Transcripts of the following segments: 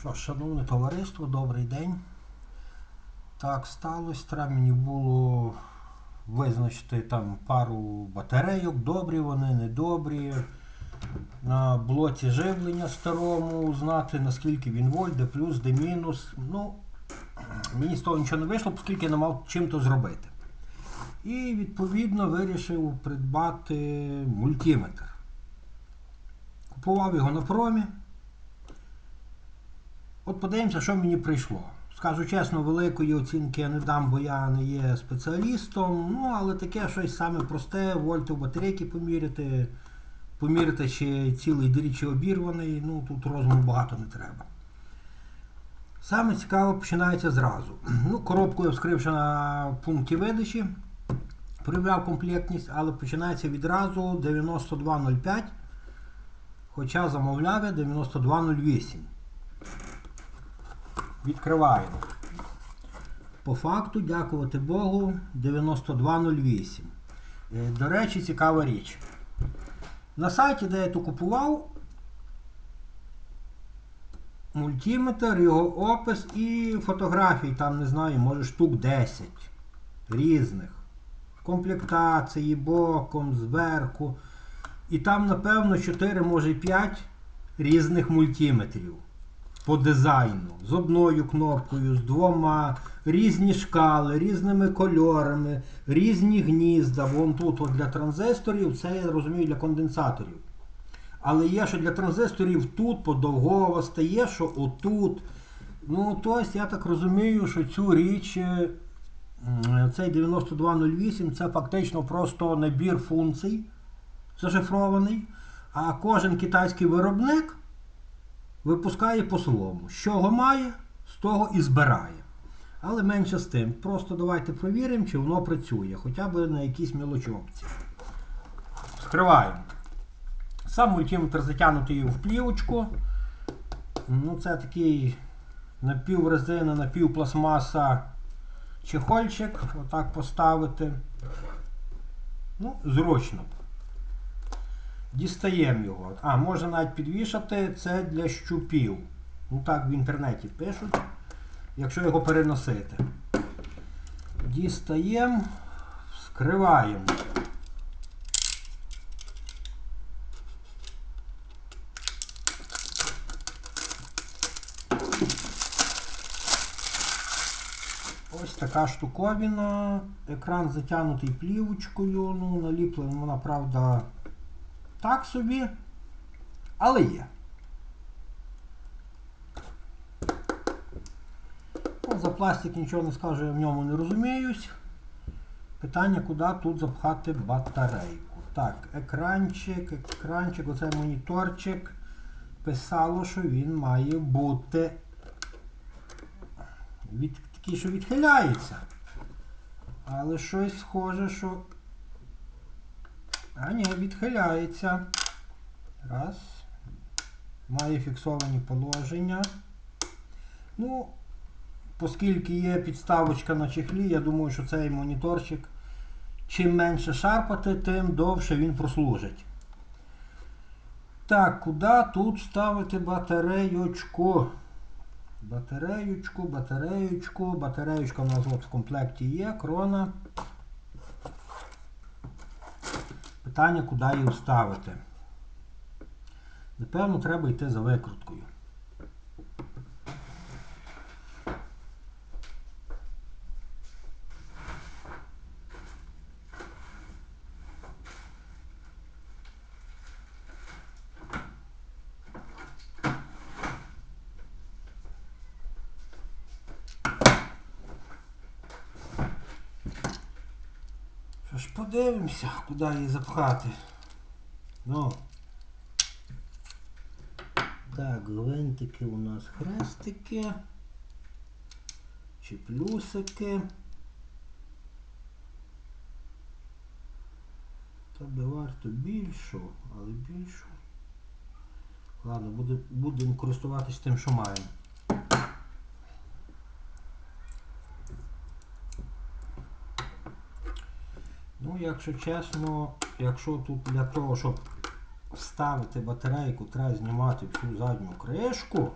Що, шановне товариство, добрий день. Так сталося. Треба мені було визначити там пару батарейок, добрі вони, недобрі. На блоці живлення старому, знати наскільки він вольт, де плюс, де мінус. Ну, мені з того нічого не вийшло, оскільки я не мав чим то зробити. І відповідно вирішив придбати мультиметр. Купував його на промі. От подивимося, що мені прийшло. Скажу чесно, великої оцінки я не дам, бо я не є спеціалістом. Ну, але таке щось саме просте, вольти в батарейки поміряти, поміряти, чи цілий дріт, чи обірваний. Ну, тут розуму багато не треба. Саме цікаво починається зразу. Ну, Коробку я вскрив ще на пункті видачі, проявляв комплектність, але починається відразу 9205, хоча замовляв я 9208. Відкриваємо. По факту, дякувати Богу, 9208. Е, До речі, цікава річ. На сайті, де я то купував, мультиметр, його опис і фотографій, там, не знаю, може штук 10 різних. Комплектації, боком, зверху. І там, напевно, 4, може 5 різних мультиметрів по дизайну. З одною кнопкою, з двома, різні шкали, різними кольорами, різні гнізда. Вон тут от для транзисторів, це я розумію для конденсаторів. Але є, що для транзисторів тут подовгова стає, що отут. Ну, тобто, я так розумію, що цю річ, е, цей 9208, це фактично просто набір функцій зашифрований. А кожен китайський виробник випускає по-своєму. З чого має, з того і збирає. Але менше з тим. Просто давайте провіримо, чи воно працює, хоча б на якійсь мілочовці. Скриваємо. Сам мультиметр затягнутий в плівочку. Ну, Це такий напіврезина, напівпластмаса чехольчик. Отак поставити. Ну, зручно. Дістаємо його. А, можна навіть підвішати це для щупів. Ну так в інтернеті пишуть, якщо його переносити. Дістаємо, скриваємо. Ось така штуковина. Екран затягнутий плівочкою. Ну, наліплена вона, правда, так собі, але є. Ну, за пластик нічого не скажу, я в ньому не розуміюсь. Питання, куди тут запхати батарейку. Так, екранчик, екранчик, оцей моніторчик. Писало, що він має бути від, такий, що відхиляється. Але щось схоже, що а ні, відхиляється. Раз. Має фіксовані положення. Ну, оскільки є підставочка на чехлі, я думаю, що цей моніторчик чим менше шарпати, тим довше він прослужить. Так, куди тут ставити батареючку? Батареючку, батареючку, батареючка у нас от в комплекті є, крона. Питання, куди її вставити. Напевно, треба йти за викруткою. Що ж, подивимося, куди її запхати. Ну. Так, гвинтики у нас хрестики. Чи плюсики. Та би варто більшу, але більшу. Ладно, будемо користуватись тим, що маємо. Ну, якщо чесно, якщо тут для того, щоб вставити батарейку, треба знімати всю задню кришку,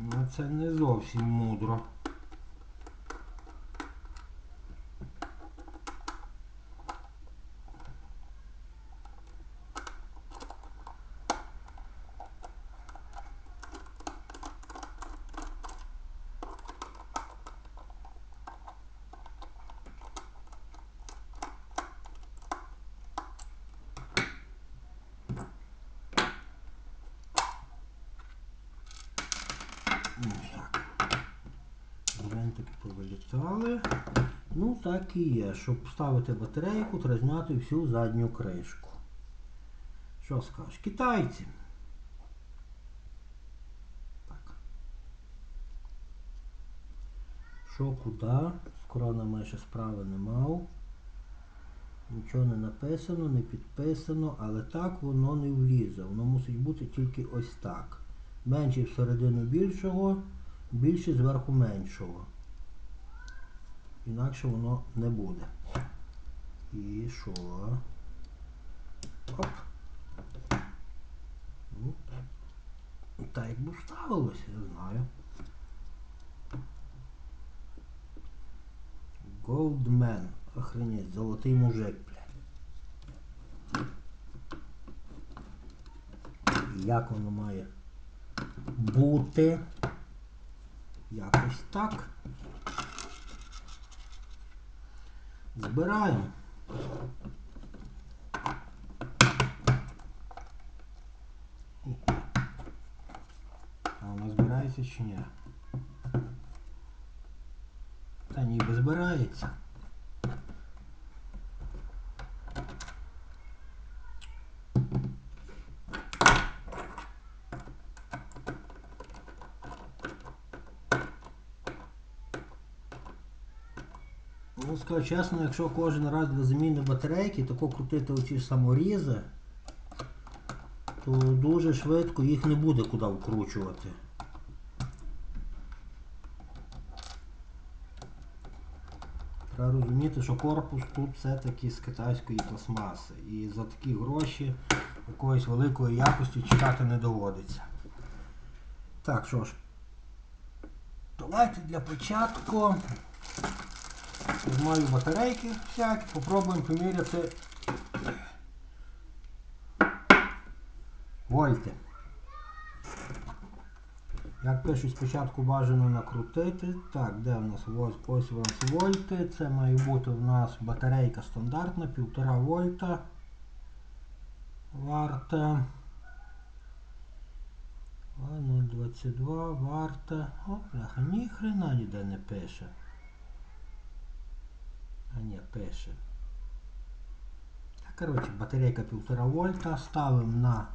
ну, це не зовсім мудро. Ну, так і є. Щоб вставити батарейку, треба зняти всю задню кришку. Що скажеш? Китайці. Так. Що куди? З коронами ще справи не мав. Нічого не написано, не підписано, але так воно не влізе. Воно мусить бути тільки ось так. Менше всередину більшого, більше зверху меншого. Інакше воно не буде. І що? Оп. Ну, так якби вставилося, я знаю. Goldman. Охренеть, золотий мужик, блядь. Як воно має бути? Якось так. Збираємо. А воно збирається чи ні? Та ніби збирається. Скажу чесно, якщо кожен раз для заміни батарейки тако крутити оці саморізи, то дуже швидко їх не буде куди вкручувати. Треба розуміти, що корпус тут все-таки з китайської пластмаси. І за такі гроші якоїсь великої якості чекати не доводиться. Так, що ж, давайте для початку Знімаю батарейки всякі, попробуємо поміряти вольти. Як пишуть, спочатку бажано накрутити. Так, де в нас ось, ось у нас вольти. Це має бути у нас батарейка стандартна, 1,5 вольта. Варта. 0,22 варта. О, бляха, ніхрена ніде не пише. А ні, пише. Коротше, батарейка 1,5 вольта. Ставимо на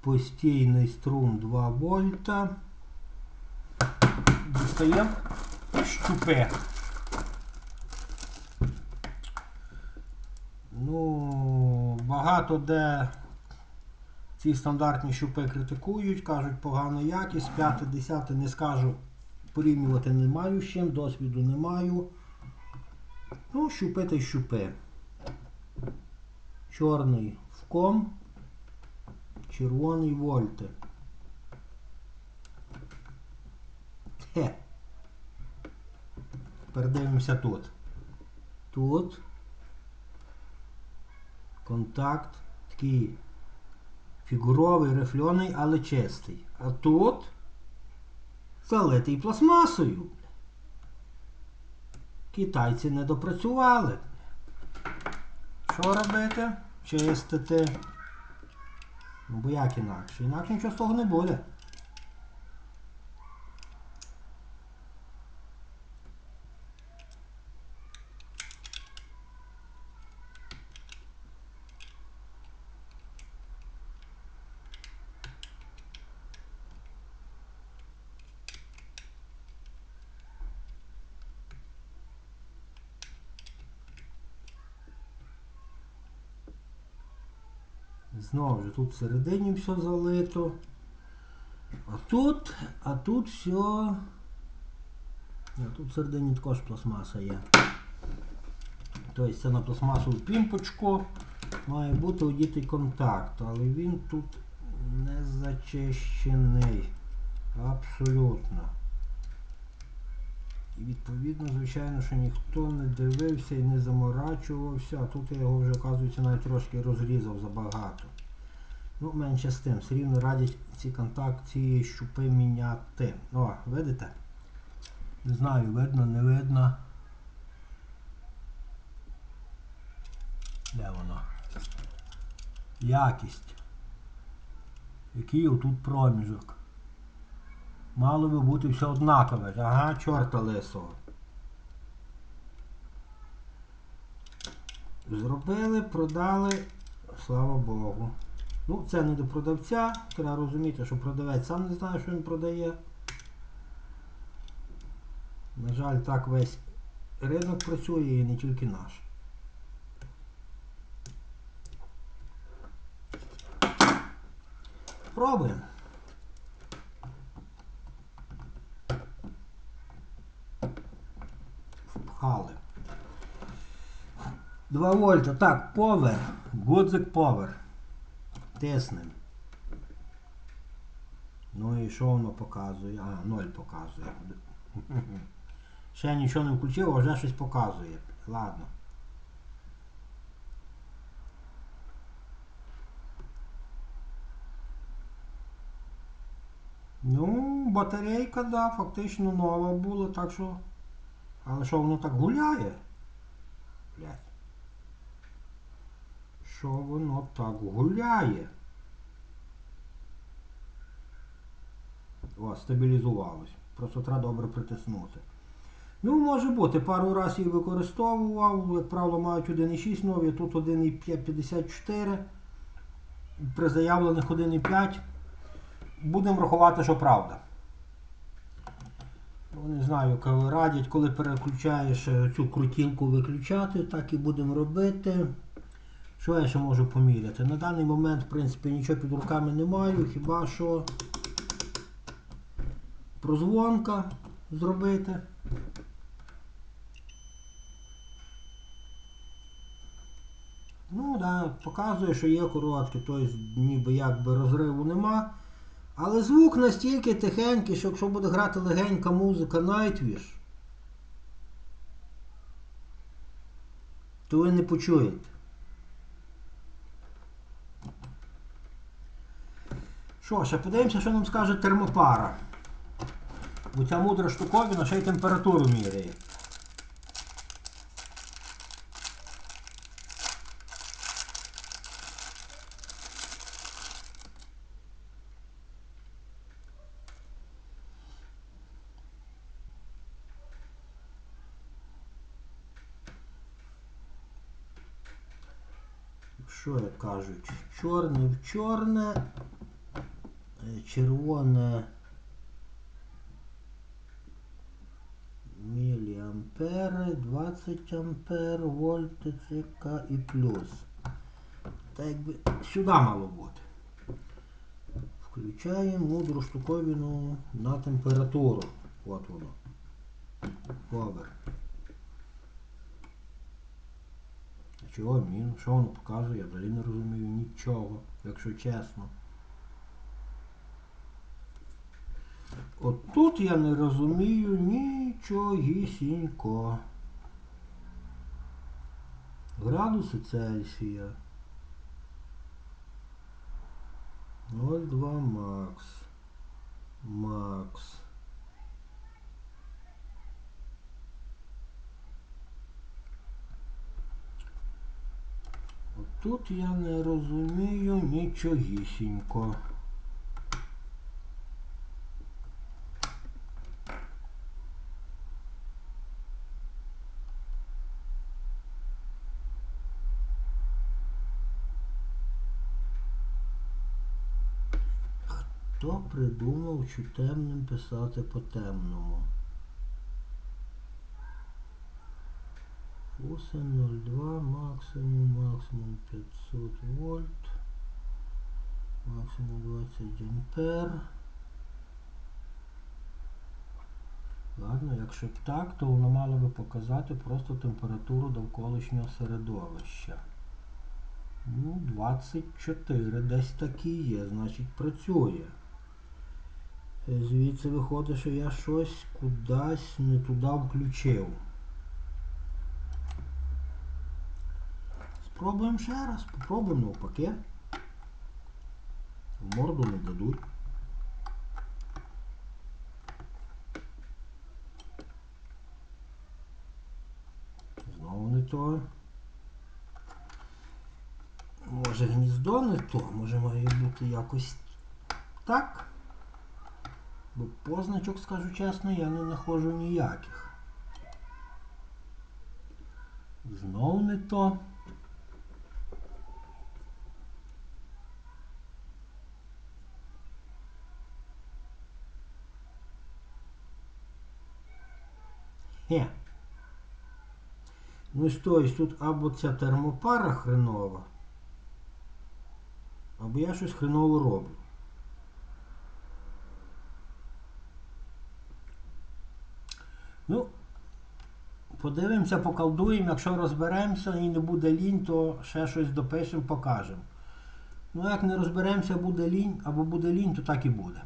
постійний струм 2 вольта. Дістаємо щупи. Ну, багато де ці стандартні щупи критикують, кажуть погана якість, 5-10 не скажу. Порівнювати не маю з чим, досвіду не маю. Ну, щупи та щупи. Чорний в ком, червоний вольти. Хе. Тепер дивимося тут. Тут контакт такий фігуровий, рифльоний, але чистий. А тут залитий пластмасою. Китайці не допрацювали. Що робити? Чистити. Ну, бо як інакше? Інакше нічого з того не буде. Знову ж тут всередині все залито. А тут, а тут все. А тут всередині також пластмаса є. Тобто це на пластмасову пімпочку має бути одітий контакт, але він тут не зачищений. Абсолютно. І відповідно, звичайно, що ніхто не дивився і не заморачувався, а тут я його вже, оказується, навіть трошки розрізав забагато. Ну, менше з тим, все рівно радять ці контакт, ці щупи міняти. О, видите? Не знаю, видно, не видно. Де воно? Якість. Який отут проміжок? Мало би бути все однакове. Ага, чорта лисого. Зробили, продали, слава Богу. Ну, це не до продавця. Треба розуміти, що продавець сам не знає, що він продає. На жаль, так весь ринок працює і не тільки наш. Пробуємо. Впхали. 2 вольта. Так, повер. Гудзик повер. Тиснем. Ну і що воно показує? А, 0 показує. Ще нічого не включив, а вже щось показує. Ладно. Ну, батарейка, да, фактично нова була, так що. Але що воно так гуляє? Блять. Що воно так гуляє? О, стабілізувалось. Просто треба добре притиснути. Ну, може бути, пару разів її використовував, як правило, мають 1,6 нові, тут 1,54. При заявлених 1,5. Будемо рахувати, що правда. Ну, не знаю, коли радять, коли переключаєш е, цю крутілку виключати, так і будемо робити. Що я ще можу поміряти? На даний момент, в принципі, нічого під руками не маю, хіба що прозвонка зробити. Ну, да, показує, що є короткі, тобто ніби якби розриву нема. Але звук настільки тихенький, що якщо буде грати легенька музика Nightwish, то ви не почуєте. Що, ще подивимося, що нам скаже термопара. Бо ця мудра штуковина ще й температуру міряє. Що як кажуть? Чорне в чорне, червоне міліампери, 20 ампер, вольт, ЦК і плюс. Так якби сюди мало бути. Включаємо мудру штуковину на температуру. От воно. Повер. Чого мін? Що воно показує? Я взагалі не розумію нічого, якщо чесно. От тут я не розумію нічогісінько. Градуси Цельсія. 0,2 макс. Макс. От тут я не розумію нічогісінько. Хто придумав, що темним писати по темному? Фусен 02, максимум, максимум 500 вольт, максимум 20 ампер. Ладно, якщо б так, то воно мало би показати просто температуру довколишнього середовища. Ну, 24, десь такі є, значить працює. Звідси виходить, що я щось кудись не туди включив. Спробуємо ще раз, попробуємо навпаки. В морду не дадуть. Знову не то. Може гніздо не то, може має бути якось так. Бо позначок, скажу чесно, я не знаходжу ніяких. Знову не то. Хе. Ну що, тут або ця термопара хренова, або я щось хреново роблю. Ну, подивимося, поколдуємо, якщо розберемося і не буде лінь, то ще щось допишемо, покажемо. Ну, як не розберемося, буде лінь, або буде лінь, то так і буде.